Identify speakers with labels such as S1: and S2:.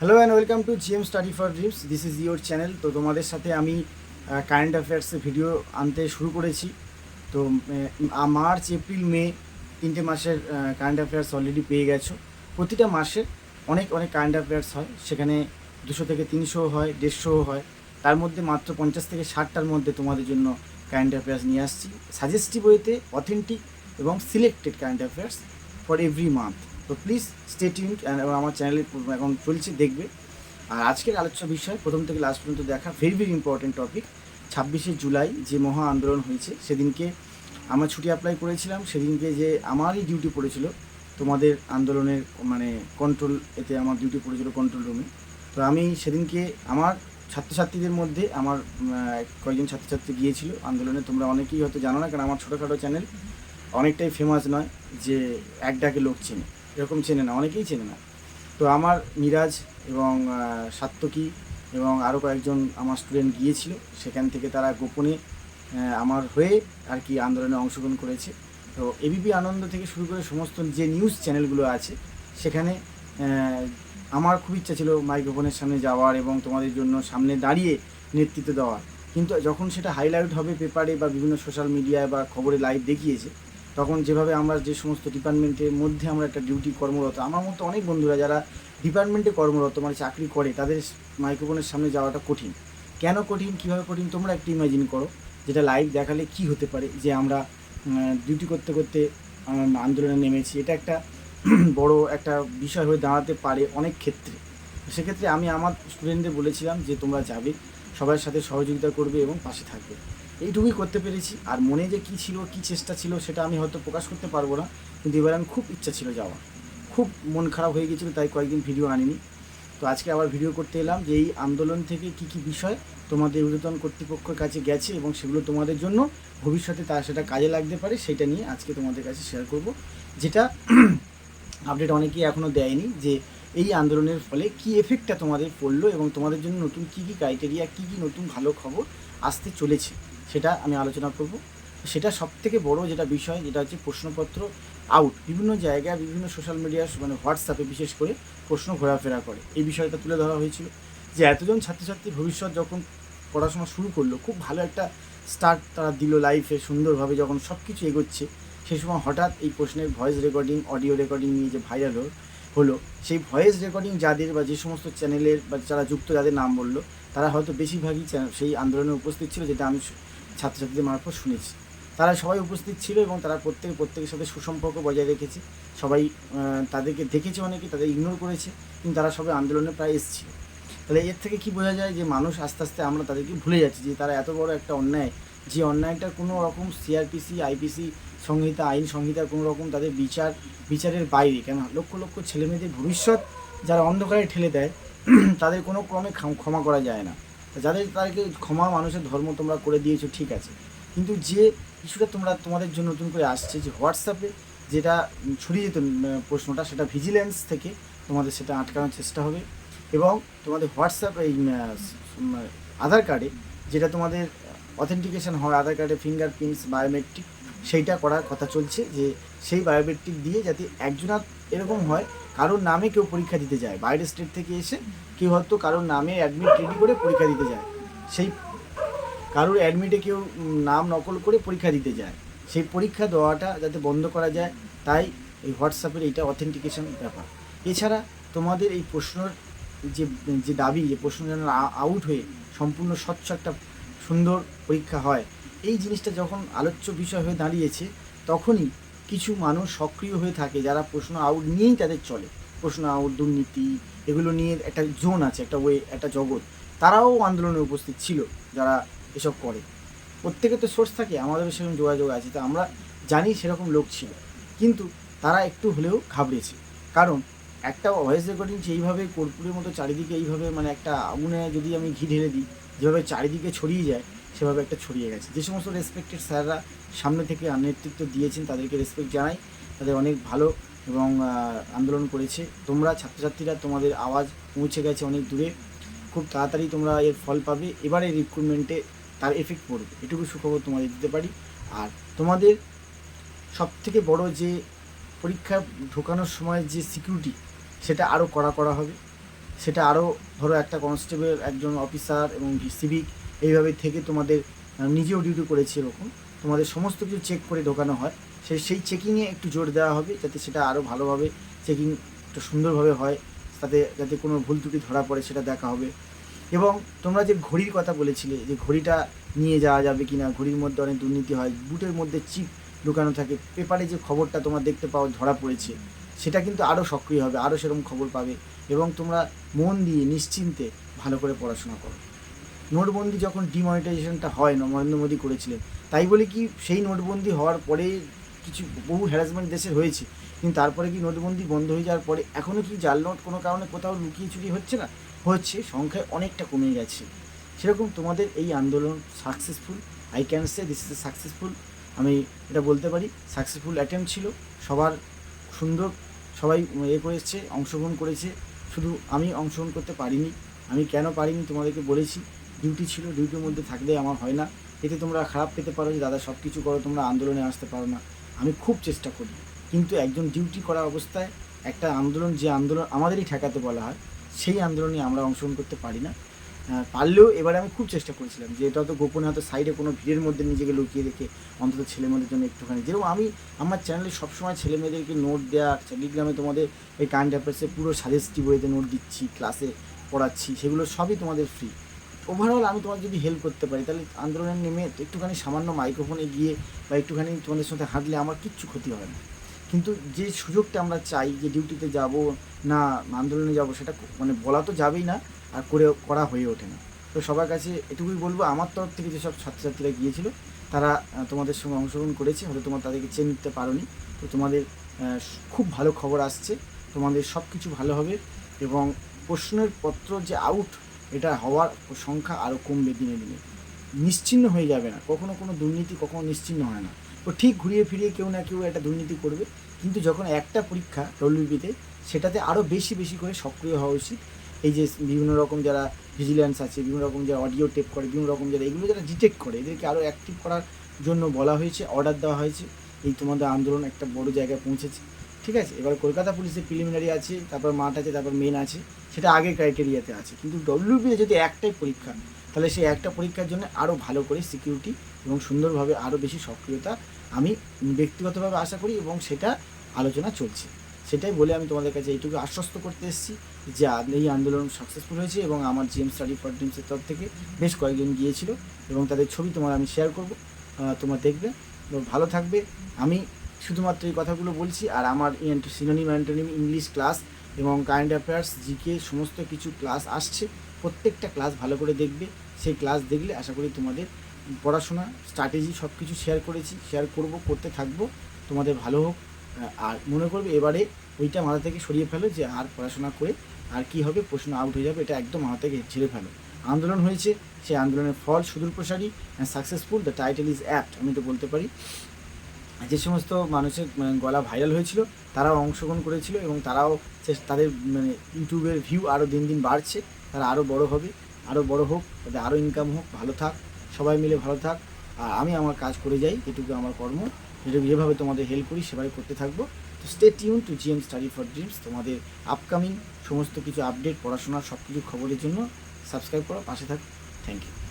S1: Hello and welcome to GM study for dreams this is your channel তো তোমাদের সাথে আমি কারেন্ট অ্যাফেয়ার্সের ভিডিও আনতে শুরু করেছি। তো মার্চ এপ্রিল মে তিনটে মাসের কারেন্ট অ্যাফেয়ার্স অলরেডি পেয়ে গেছো। প্রতিটা মাসে অনেক অনেক কারেন্ট অ্যাফেয়ার্স হয়। সেখানে দুশো থেকে তিনশো হয় দেড়শোও হয়। তার মধ্যে মাত্র পঞ্চাশ থেকে ষাটটার মধ্যে তোমাদের জন্য কারেন্ট অ্যাফেয়ার্স নিয়ে আসছি। সাজেস্টিভ ওয়েতে অথেন্টিক এবং selected current affairs for every month তো প্লিজ স্টে এবং আমার চ্যানেলে এখন চলছে, দেখবে। আর আজকের আলোচ্য বিষয়, প্রথম থেকে লাস্ট পর্যন্ত দেখা ভেরি ভেরি ইম্পর্টেন্ট টপিক ছাব্বিশে জুলাই যে মহা আন্দোলন হয়েছে, সেদিনকে আমরা ছুটি অ্যাপ্লাই করেছিলাম, সেদিনকে যে আমারই ডিউটি পড়েছিল, তোমাদের আন্দোলনের মানে কন্ট্রোল এতে আমার ডিউটি পড়েছিল কন্ট্রোল রুমে তো আমি সেদিনকে আমার ছাত্রছাত্রীদের মধ্যে, আমার কয়েকজন ছাত্রছাত্রী গিয়েছিল আন্দোলনে। তোমরা অনেকেই হয়তো জানো না, কারণ আমার ছোটোখাটো চ্যানেল অনেকটাই ফেমাস নয় যে এক ডাকে লোক চেনে। এরকম চেনে না, অনেকেই চেনে না। তো আমার মিরাজ এবং সাত্তকী এবং আরও কয়েকজন আমার স্টুডেন্ট গিয়েছিল, সেখান থেকে তারা গোপনে আমার হয়ে আর কি আন্দোলনে অংশগ্রহণ করেছে। তো এবিপি আনন্দ থেকে শুরু করে সমস্ত যে নিউজ চ্যানেলগুলো আছে, সেখানে আমার খুব ইচ্ছা ছিল মাইক্রোফোনের সামনে যাওয়ার এবং তোমাদের জন্য সামনে দাঁড়িয়ে নেতৃত্ব দেওয়ার। কিন্তু যখন সেটা হাইলাইট হবে পেপারে বা বিভিন্ন সোশ্যাল মিডিয়ায় বা খবরে লাইভ দেখিয়েছে তখন যেভাবে আমরা যে সমস্ত ডিপার্টমেন্টের মধ্যে আমরা একটা ডিউটি কর্মরত, আমার মতো অনেক বন্ধুরা যারা ডিপার্টমেন্টে কর্মরত মানে চাকরি করে, তাদের মাইক্রোফোনের সামনে যাওয়াটা কঠিন। কেন কঠিন? কীভাবে কঠিন? তোমরা একটু ইমাজিন করো, যেটা লাইভ দেখালে কি হতে পারে? যে আমরা ডিউটি করতে করতে আন্দোলনে নেমেছি। এটা একটা বড় একটা বিষয় হয়ে দাঁড়াতে পারে অনেক ক্ষেত্রে। সেক্ষেত্রে আমি আমার স্টুডেন্টদের বলেছিলাম যে তোমরা যাবে, সবার সাথে সহযোগিতা করবে এবং পাশে থাকবে। এইটুকুই করতে পেরেছি। আর মনে যে কী ছিল, কী চেষ্টা ছিল, সেটা আমি হয়তো প্রকাশ করতে পারব না। কিন্তু এবার আমি খুব ইচ্ছা ছিল যাওয়া খুব মন খারাপ হয়ে গেছিল তাই কয়েকদিন ভিডিও আনিনি। তো আজকে আবার ভিডিও করতে এলাম যে এই আন্দোলন থেকে কি কি বিষয় তোমাদের ঊর্ধ্বতন কর্তৃপক্ষের কাছে গেছে এবং সেগুলো তোমাদের জন্য ভবিষ্যতে তা সেটা কাজে লাগতে পারে, সেটা নিয়ে আজকে তোমাদের কাছে শেয়ার করব। যেটা আপডেট অনেকেই এখনও দেয়নি যে এই আন্দোলনের ফলে কি এফেক্টটা তোমাদের পড়ল এবং তোমাদের জন্য নতুন কী কী ক্রাইটেরিয়া কী কী নতুন ভালো খবর আসতে চলেছে। সেটা আমি আলোচনা করব। সেটা সব থেকে বড় যেটা বিষয়, যেটা হচ্ছে প্রশ্নপত্র আউট বিভিন্ন জায়গায় বিভিন্ন সোশ্যাল মিডিয়া মানে হোয়াটসঅ্যাপে বিশেষ করে প্রশ্ন ঘোরাফেরা করে। এই বিষয়টা তুলে ধরা হয়েছিল যে এতজন ছাত্রছাত্রী ভবিষ্যৎ যখন পড়াশোনা শুরু করল, খুব ভালো একটা স্টার্ট তারা দিল লাইফে সুন্দরভাবে যখন সব কিছু এগোচ্ছে সেই সময় হঠাৎ এই প্রশ্নের ভয়েস রেকর্ডিং অডিও রেকর্ডিং নিয়ে যে ভাইরাল হলো সেই ভয়েস রেকর্ডিং যাদের বা যে সমস্ত চ্যানেলের বা যারা যুক্ত, যাদের নাম বলল, তারা হয়তো বেশিরভাগই সেই আন্দোলনে উপস্থিত ছিল, যেটা আমি ছাত্রছাত্রীদের মারফত শুনেছি। তারা সবাই উপস্থিত ছিল এবং তারা প্রত্যেকে, প্রত্যেকের সাথে সুসম্পর্ক বজায় রেখেছে। সবাই তাদেরকে দেখেছে অনেকে, তাদের ইগনোর করেছে, কিন্তু তারা সবাই আন্দোলনে প্রায় এসেছিল। তাহলে এর থেকে কি বোঝা যায় যে মানুষ আস্তে আস্তে আমরা তাদেরকে ভুলে যাচ্ছি যে তারা এত বড় একটা অন্যায়? যে অন্যায়টা কোনো রকম সিআরপিসি আইপিসি সংহিতা, আইন সংহিতার কোনো রকম তাদের বিচার, বিচারের বাইরে। কেন লক্ষ লক্ষ ছেলেমেয়েদের ভবিষ্যৎ যারা অন্ধকারে ঠেলে দেয়, তাদের কোনো ক্রমে ক্ষমা করা যায় না। যাদের তাদেরকে ক্ষমা মানুষের ধর্ম তোমরা করে দিয়েছ, ঠিক আছে। কিন্তু যে ইস্যুটা তোমরা তোমাদের জন্য নতুন করে আসছে যে হোয়াটসঅ্যাপে যেটা ছড়িয়ে যেত প্রশ্নটা, সেটা ভিজিলেন্স থেকে তোমাদের সেটা আটকানোর চেষ্টা হবে। এবং তোমাদের হোয়াটসঅ্যাপ এই আধার কার্ডে যেটা তোমাদের অথেন্টিকেশন হয়, আধার কার্ডে ফিঙ্গারপ্রিন্টস বায়োমেট্রিক সেইটা করার কথা চলছে যে সেই বায়োমেট্রিক দিয়ে যাতে একজনের এরকম হয়, কারোর নামে কেউ পরীক্ষা দিতে যায়। বাইরের স্টেট থেকে এসে কেউ হয়তো কারোর নামে অ্যাডমিট রেডি করে পরীক্ষা দিতে যায়। সেই কারোর অ্যাডমিটে কেউ নাম নকল করে পরীক্ষা দিতে যায়। সেই পরীক্ষা দেওয়াটা যাতে বন্ধ করা যায়, তাই এই হোয়াটসঅ্যাপের এইটা অথেন্টিকেশন ব্যাপার। এছাড়া তোমাদের এই প্রশ্নর যে যে দাবি, যে প্রশ্ন যেন আউট হয়ে সম্পূর্ণ স্বচ্ছ একটা সুন্দর পরীক্ষা হয় এই জিনিসটা যখন আলোচ্য বিষয় হয়ে দাঁড়িয়েছে, তখনই কিছু মানুষ সক্রিয় হয়ে থাকে যারা প্রশ্ন আউট নিয়েই তাদের চলে। প্রশ্ন আউট, দুর্নীতি, এগুলো নিয়ে একটা জোন আছে, একটা ওয়ে, একটা জগৎ। তারাও আন্দোলনে উপস্থিত ছিল, যারা এসব করে। প্রত্যেকের তো সোর্স থাকে, আমাদেরও সেরকম যোগাযোগ আছে, তো আমরা জানি সেরকম লোক ছিল। কিন্তু তারা একটু হলেও ঘাবড়েছে। কারণ একটা ভয়েস রেকর্ডিং যেইভাবে কর্পূরের মতো চারিদিকে এইভাবে মানে একটা আগুনে যদি আমি ঘি ঢেলে দিই, যেভাবে চারিদিকে ছড়িয়ে যায় সেভাবে একটা ছড়িয়ে গেছে। যে সমস্ত রেসপেক্টেড স্যাররা সামনে থেকে নেতৃত্ব দিয়েছেন, তাদেরকে রেসপেক্ট জানাই। তাদের অনেক ভালো এবং আন্দোলন করেছে। তোমরা ছাত্রছাত্রীরা তোমাদের আওয়াজ পৌঁছে গেছে অনেক দূরে। খুব তাড়াতাড়ি তোমরা এর ফল পাবে। এবারে রিক্রুটমেন্টে তার এফেক্ট পড়বে। এটুকু সুখবর তোমাদের দিতে পারি। আর তোমাদের সব থেকে বড় যে পরীক্ষা ঢোকানোর সময় যে সিকিউরিটি সেটা আরও কড়া করা হবে। সেটা আরও ধরো একটা কনস্টেবল একজন অফিসার এবং সিভিক এইভাবে থেকে তোমাদের নিজেও ডিউটি করেছি এরকম। তোমাদের সমস্ত কিছু চেক করে ঢোকানো হয়। সেই সেই চেকিংয়ে একটু জোর দেওয়া হবে যাতে সেটা আরও ভালোভাবে চেকিং একটু সুন্দরভাবে হয়, তাতে, যাতে কোনো ভুল ত্রুটি ধরা পড়ে সেটা দেখা হবে। এবং তোমরা যে ঘড়ির কথা বলেছিলে, যে ঘড়িটা নিয়ে যাওয়া যাবে কি না ঘড়ির মধ্যে অনেক দুর্নীতি হয়, বুটের মধ্যে চিপ ঢুকানো থাকে, পেপারে যে খবরটা তোমরা দেখতে পাও ধরা পড়েছে, সেটা কিন্তু আরও সক্রিয় হবে আরও সেরকম খবর পাবে। এবং তোমরা মন দিয়ে নিশ্চিন্তে ভালো করে পড়াশোনা করো। নোটবন্দি যখন ডিমনিটাইজেশনটা হয় নরেন্দ্র মোদী করেছিলেন, তাই বলে কি সেই নোটবন্দি হওয়ার পরে কিছু বহু হ্যারাসমেন্ট দেশের হয়েছে, কিন্তু তারপরে কি নোটবন্দি বন্ধ হয়ে যাওয়ার পরে এখনও কি জাল নোট কোনো কারণে কোথাও লুকিয়ে চুরি হচ্ছে না? হচ্ছে, সংখ্যায় অনেকটা কমে গেছে। সেরকম তোমাদের এই আন্দোলন successful I can say this is a successful আমি এটা বলতে পারি সাকসেসফুল অ্যাটেম্প ছিল। সবার সুন্দর, সবাই এ করেছে, অংশগ্রহণ করেছে। শুধু আমি অংশগ্রহণ করতে পারিনি, আমি কেন পারিনি তোমাদেরকে বলেছি। ডিউটি ছিল ডিউটির মধ্যে থাকলে আমার হয় না। এতে তোমরা খারাপ পেতে পারো যে, দাদা, সব কিছু করো, তোমরা আন্দোলনে আসতে পারো না। আমি খুব চেষ্টা করি। কিন্তু একজন ডিউটি করা অবস্থায় একটা আন্দোলন, যে আন্দোলন আমাদেরই ঠেকাতে বলা হয়, সেই আন্দোলনে আমরা অংশগ্রহণ করতে পারি না। পারলেও এবারে আমি খুব চেষ্টা করেছিলাম যে, এটা তো গোপনে হয়তো সাইডে কোনো ভিড়ের মধ্যে নিজেকে লুকিয়ে রেখে, অন্তত ছেলে মেয়েদের জন্য একটুখানি যেরকম আমি, আমার চ্যানেলে সবসময় ছেলে মেয়েদেরকে নোট দেওয়া টেলিগ্রামে তোমাদের এই কারেন্ট অ্যাফেয়ার্সে পুরো সাজেস্টিভ ওয়েতে নোট দিচ্ছি ক্লাসে পড়াচ্ছি, সেগুলো সবই তোমাদের ফ্রি ওভারঅল আমি তোমার যদি হেল্প করতে পারি, তাহলে আন্দোলনে নেমে একটুখানি সামান্য মাইক্রোফোনে গিয়ে বা একটুখানি তোমাদের সাথে হাঁটলে আমার কিচ্ছু ক্ষতি হবে না। কিন্তু যে সুযোগটা আমরা চাই যে ডিউটিতে যাব না আন্দোলনে যাব, সেটা মানে বলা তো যাবেই না আর করে করা হয়ে ওঠে না। তো সবার কাছে এটুকুই বলব, আমার তরফ থেকে যেসব ছাত্রছাত্রীরা গিয়েছিল, তারা তোমাদের সঙ্গে অংশগ্রহণ করেছে, হয়তো তোমার তাদেরকে চেন নিতে পারোনি। তো তোমাদের খুব ভালো খবর আসছে, তোমাদের সব কিছু ভালো হবে এবং প্রশ্নের পত্র যে আউট এটা হওয়ার সংখ্যা আরও কমবে দিনে দিনে। নিশ্চিন্ন হয়ে যাবে না। কখনো কোনো দুর্নীতি কখনো নিশ্চিন্ন হয় না। তো ঠিক ঘুরিয়ে ফিরিয়ে কেউ না কেউ একটা দুর্নীতি করবে। কিন্তু যখন একটা পরীক্ষা ডব্লিউবিতে সেটাতে আরও বেশি বেশি করে সক্রিয় হওয়া উচিত। এই যে বিভিন্ন রকম যারা ভিজিলেন্স আছে, বিভিন্ন রকম যারা অডিও টেপ করে, বিভিন্ন রকম যারা এগুলো যারা ডিটেক্ট করে, এদেরকে আরও অ্যাক্টিভ করার জন্য বলা হয়েছে অর্ডার দেওয়া হয়েছে। এই তোমাদের আন্দোলন একটা বড় জায়গায় পৌঁছেছে। ঠিক আছে? এবার কলকাতা পুলিশের প্রিলিমিনারি আছে, তারপর মাঠ আছে, তারপর মেন আছে, সেটা আগে ক্রাইটেরিয়াতে আছে। কিন্তু ডব্লিউবিতে যদি একটাই পরীক্ষা, তাহলে সেই একটা পরীক্ষার জন্য আরও ভালো করে সিকিউরিটি এবং সুন্দরভাবে আরও বেশি সক্রিয়তা আমি ব্যক্তিগতভাবে আশা করি এবং সেটা আলোচনা চলছে। সেটাই বলে আমি তোমাদের কাছে এইটুকু আশ্বস্ত করতে এসেছি যে এই আন্দোলন সাকসেসফুল হয়েছে এবং আমার জিএম স্টাডি ফর ড্রিমসের তরফ থেকে বেশ কয়েকজন গিয়েছিল এবং তাদের ছবি তোমার আমি শেয়ার করব। তোমরা দেখবে। ভালো থাকবে। আমি শুধুমাত্র এই কথাগুলো বলছি, আর আমার সিনোনিম অ্যান্টোনিম ইংলিশ ক্লাস এবং কারেন্ট অ্যাফেয়ার্স জিকে সমস্ত কিছু ক্লাস আসছে। প্রত্যেকটা ক্লাস ভালো করে দেখবে, সেই ক্লাস দেখলে আশা করি তোমাদের পড়াশোনা স্ট্র্যাটেজি সব কিছু শেয়ার করেছি শেয়ার করব, করতে থাকব, তোমাদের ভালো হোক। আর মনে করবে এবারে ওইটা মাথা থেকে সরিয়ে ফেলো যে আর পড়াশোনা করে আর কি হবে, প্রশ্ন আউট হয়ে যাবে, এটা একদম মাথা থেকে ছেড়ে ফেলো। আন্দোলন হয়েছে, সেই আন্দোলনের ফল সুদূর প্রসারী and successful the title is apt আমি তো বলতে পারি। যে সমস্ত মানুষের মানে, গলা ভাইরাল হয়েছিল তারাও অংশগ্রহণ করেছিল এবং তারাও তাদের মানে ইউটিউবের ভিউ আরও দিন দিন বাড়ছে। তারা আরও বড় হবে আরও বড় হোক তাদের আরও ইনকাম হোক ভালো থাক সবাই মিলে ভালো থাক। আর আমি আমার কাজ করে যাই এটুকু আমার কর্ম। যেটুকু যেভাবে তোমাদের হেল্প করি সেভাবে করতে থাকব। তো stay tune to GM study for dreams তোমাদের আপকামিং সমস্ত কিছু আপডেট পড়াশোনার সব কিছু খবরের জন্য। সাবস্ক্রাইব করো পাশে থাক। Thank you